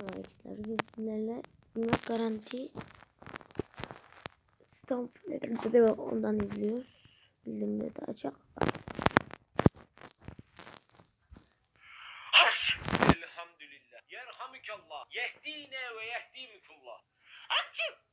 Arkadaşlar biz sizlerle Bilmek Garanti Stamp de ondan izliyoruz. Bildirimleri de açık. Elhamdülillah. Yerhamükallah. Yehdine ve yehdimikullah. Açım.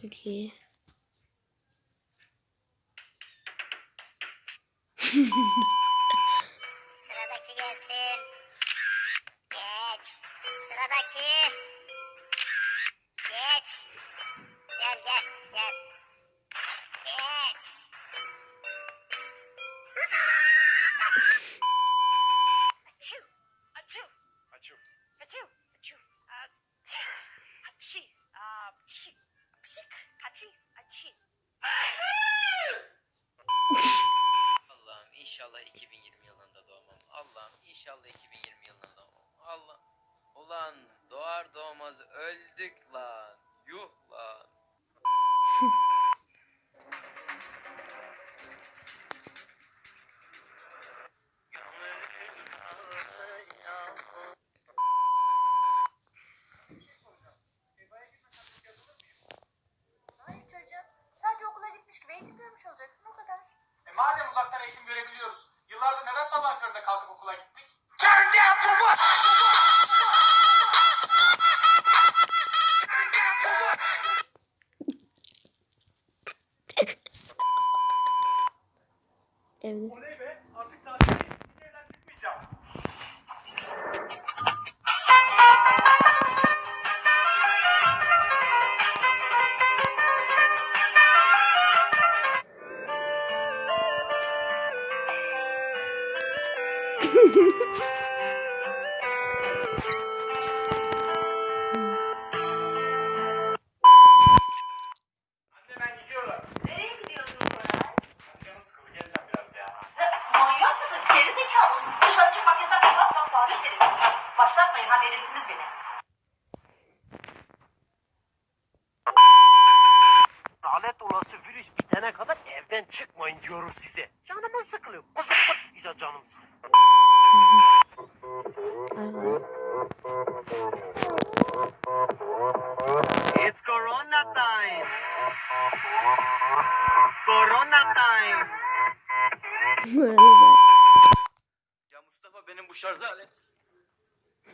Türkiye. Sıradaki gelsin. Geç. Öldük lan. Yuh lan. Hayır çocuğum. Sadece okula gitmiş gibi eğitim görmüş olacaksın o kadar. E madem uzaktan eğitim görebiliyoruz, yıllardır neden sabah köründe kalkıp okula gittik? Be, artık tatil Delirttiniz beni. Lanet olası virüs bitene kadar evden çıkmayın diyoruz size. Canımız sıkılıyor. Kızım sıkmayacağız canım sıkılıyor. Arkadaşlar. It's Corona time. Corona time. Ya Mustafa benim bu şarj alet.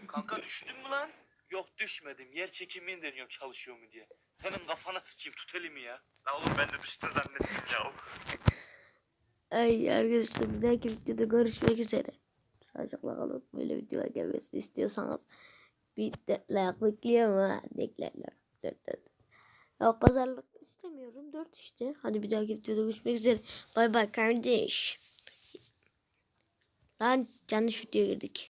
Kanka düştün mü lan? Yok düşmedim. Yer çekimini deniyorum çalışıyor mu diye. Senin kafana sıçayım tut elimi ya. La oğlum ben de düştü zannettim ya. Ay arkadaşlar bir dahaki videoda görüşmek üzere. Sağlıcakla kalın. Böyle videolar gelmesini istiyorsanız bir de like bekliyorum ha. Like. Dört dört. Yok pazarlık istemiyorum. Dört işte. Hadi bir dahaki videoda görüşmek üzere. Bay bay kardeş. Lan yanlış videoya girdik.